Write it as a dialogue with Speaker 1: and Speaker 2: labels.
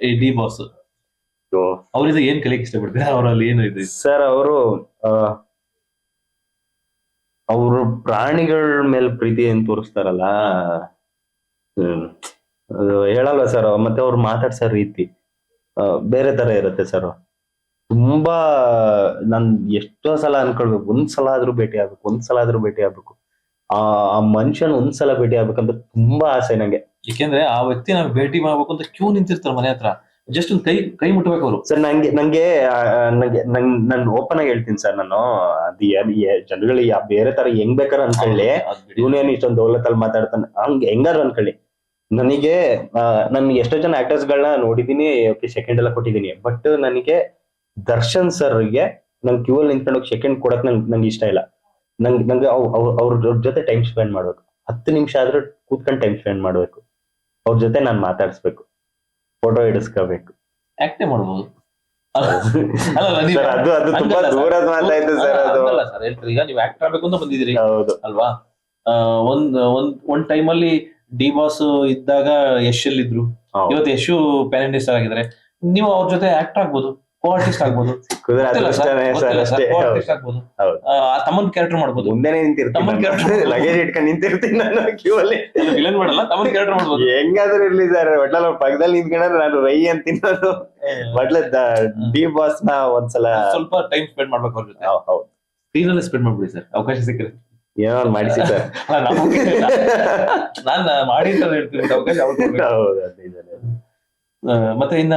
Speaker 1: D boss ಅವರಿಂದ ಏನ್ ಕಲಿಯಕ್ ಇಷ್ಟಪಡ್ತೀರಾ? ಅವರಲ್ಲಿ ಏನು ಇದೆ?
Speaker 2: ಸರ್ ಅವರು ಅವರು ಪ್ರಾಣಿಗಳ ಮೇಲೆ ಪ್ರೀತಿ ಏನ್ ತೋರಿಸ್ತಾರಲ್ಲ ಹೇಳಲ್ಲ ಸರ್ ಮತ್ತೆ ಅವ್ರು ಮಾತಾಡ್ಸೋ ರೀತಿ ಬೇರೆ ತರ ಇರುತ್ತೆ ಸರ್ ತುಂಬಾ ನಾನ್ ಎಷ್ಟೋ ಸಲ ಅನ್ಕೊಳ್ಬೇಕು ಒಂದ್ಸಲ ಆದ್ರೂ ಭೇಟಿ ಆಗ್ಬೇಕು ಒಂದ್ಸಲ ಆದ್ರೂ ಭೇಟಿ ಆಗ್ಬೇಕು. ಆ ಆ ಮನುಷ್ಯನ್ ಒಂದ್ಸಲ ಭೇಟಿ ಆಗ್ಬೇಕಂತ ತುಂಬಾ ಆಸೆ ನಂಗೆ.
Speaker 1: ಯಾಕೆಂದ್ರೆ ಆ ವ್ಯಕ್ತಿ ನಾವು ಭೇಟಿ ಮಾಡ್ಬೇಕು ಅಂತ ಕ್ಯೂ ನಿಂತಿರ್ತಾರೆ ಮನೆ ಹತ್ರ. ಜಸ್ಟ್ ಒಂದು ಕೈ ಕೈ ಮುಟ್ಬೇಕು ಅವರು.
Speaker 2: ಸರ್ ನಂಗೆ ನಂಗೆ ನಂಗೆ ನಂಗ್ ನಾನು ಓಪನ್ ಆಗಿ ಹೇಳ್ತೀನಿ ಸರ್ ನಾನು. ಅದು ಜನಗಳಿಗೆ ಬೇರೆ ತರ ಹೆಂಗ್ ಬೇಕಾರ ಅನ್ಕೊಳ್ಳಿ. ಇವನೇನು ಇಷ್ಟೊಂದು ದೌಲತಲ್ಲಿ ಮಾತಾಡ್ತಾನೆ. ಹಂಗ್ ಹೆಂಗಾರು ಅನ್ಕೊಳ್ಳಿ. ನನಗೆ ನನ್ ಎಷ್ಟೋ ಜನ ಆಕ್ಟರ್ಸ್ ಗಳನ್ನ ನೋಡಿದೀನಿ ಓಕೆ ಸೆಕೆಂಡ್ ಎಲ್ಲ ಕೊಟ್ಟಿದ್ದೀನಿ. ಬಟ್ ನನಗೆ ದರ್ಶನ್ ಸರ್ಗೆ ನಂಗೆ ಕ್ಯೂ ಅಲ್ಲಿ ನಿಂತ್ಕೊಂಡು ಸೆಕೆಂಡ್ ಕೊಡಕ್ ನಂಗೆ ನಂಗೆ ಇಷ್ಟ ಇಲ್ಲ. ನಂಗೆ ನಂಗೆ ಅವ್- ಅವ್ರ ಅವ್ರ ಜೊತೆ ಟೈಮ್ ಸ್ಪೆಂಡ್ ಮಾಡ್ಬೇಕು. ಹತ್ತು ನಿಮಿಷ ಆದ್ರೂ ಕೂತ್ಕೊಂಡು ಟೈಮ್ ಸ್ಪೆಂಡ್ ಮಾಡ್ಬೇಕು. ಅವ್ರ ಜೊತೆ ನಾನು ಮಾತಾಡಿಸ್ಬೇಕು. ಫೋಟೋ ಹಿಡಿಸ್ಕೋಬೇಕು.
Speaker 1: ಆಕ್ಟೇ ಮಾಡ್ಬೋದು. ಅಲ್ಲ ಅಲ್ಲ,
Speaker 2: ಅದು ಅದು ತುಂಬಾ. ದೂರದ ಮಾತಾಯ್ತು ಸರ್ ಅದು.
Speaker 1: ಹಂಗಲ್ಲ ಸರ್ ಹೇಳ್ತಾರೆ ಈಗ ನೀವು ಆಕ್ಟ್ ಆಗ್ಬೇಕು ಅಂತ ಬಂದಿದ್ದೀರಿ.
Speaker 2: ಹೌದು.
Speaker 1: ಅಲ್ವಾ? ಒಂದ್ ಒಂದ್ ಒಂದ್ ಟೈಮ್ ಅಲ್ಲಿ ಡಿ ಬಾಸ್ ಇದ್ದಾಗ ಯಶ್ ಇದ್ರು. ಇವತ್ತು ಯಶು ಪ್ಯಾನ್ ಆಗಿದ್ರೆ ಆಗಿದ್ದಾರೆ. ನೀವು ಅವ್ರ ಜೊತೆ ಆಕ್ಟ್ ಆಗ್ಬೋದು. ಆರ್ಟಿಸ್ಟ್ ಆಗ್ಬೋದು ತಮ್ಮನ್ ಕ್ಯಾರೆಕ್ಟರ್ ಮಾಡ್ಬೋದು
Speaker 2: ಮುಂದೆನೆ ನಿಂತಿರ್ತೀನಿ
Speaker 1: ತಮ್ಮನ್ ಕೆಲ್ಸ-
Speaker 2: ಲಗೇಜ್ ಇಟ್ಕೊಂಡು ನಿಂತಿರ್ತೀನಿ ನಾನು ಕ್ಯೂ ಅಲ್ಲಿ
Speaker 1: ವಿಲನ್ ಮಾಡಲ್ಲ ತಮ್ಮನ್ ಕ್ಯಾರೆಕ್ಟರ್ ಮಾಡ್ಬೋದು
Speaker 2: ಹೆಂಗಾದ್ರೂ ಇರ್ಲಿ ಸರ್ ಒಟ್ಲಲ್ಲಿ ಅವ್ರ ಪಕ್ಕದಲ್ಲಿ ನಿಂತ್ಕೊಂಡ್ರೆ ನಾನು ರೈ ಅಂತ ಬಟ್ಲ ಒಟ್ಲ ಡಿ ಬಾಸ್ನ ಒಂದ್ಸಲ
Speaker 1: ಸ್ವಲ್ಪ ಟೈಮ್ ಸ್ಪೆಂಡ್ ಮಾಡ್ಬೇಕು ಅವ್ರ ಜೊತೆ
Speaker 2: ಹೌದು
Speaker 1: ಸ್ಕ್ರೀನ್ ಅಲ್ಲಿ ಸ್ಪೆಂಡ್ ಮಾಡ್ಬಿಡಿ ಸರ್ ಅವಕಾಶ ಸಿಕ್ಕರೆ
Speaker 2: ಏನೋ ಮಾಡಿಸಿ ಸರ್
Speaker 1: ನಾನು ಮಾಡಿ ಅಂತ ಹೇಳ್ತೀನಿ ಅವಕಾಶ ಮತ್ತೆ ಇನ್ನ